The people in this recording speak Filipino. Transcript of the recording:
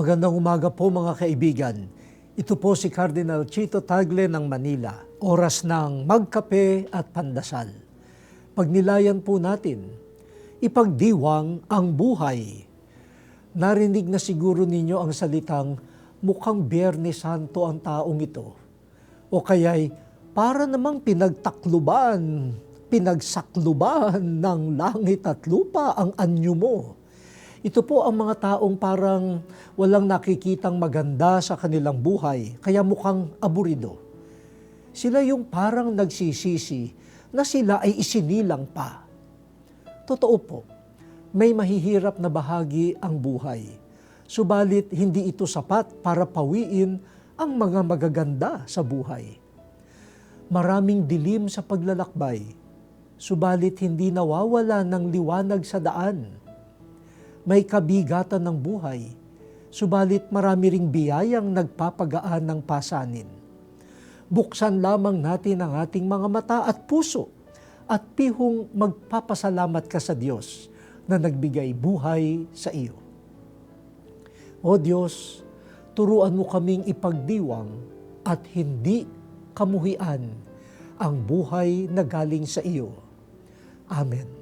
Magandang umaga po mga kaibigan. Ito po si Cardinal Chito Tagle ng Manila. Oras ng magkape at pandasal. Pagnilayan po natin, ipagdiwang ang buhay. Narinig na siguro ninyo ang salitang mukhang Biyernes Santo ang taong ito. O kaya'y para namang pinagtakluban, pinagsakluban ng langit at lupa ang anyo mo. Ito po ang mga taong parang walang nakikitang maganda sa kanilang buhay, kaya mukhang aburido. Sila yung parang nagsisisi na sila ay isinilang pa. Totoo po, may mahihirap na bahagi ang buhay. Subalit hindi ito sapat para pawiin ang mga magaganda sa buhay. Maraming dilim sa paglalakbay, subalit hindi nawawala ng liwanag sa daan may kabigatan ng buhay, subalit marami ring biyayang nagpapagaan ng pasanin. Buksan lamang natin ang ating mga mata at puso at pihong magpapasalamat ka sa Diyos na nagbigay buhay sa iyo. O Diyos, turuan mo kaming ipagdiwang at hindi kamuhian ang buhay na galing sa iyo. Amen.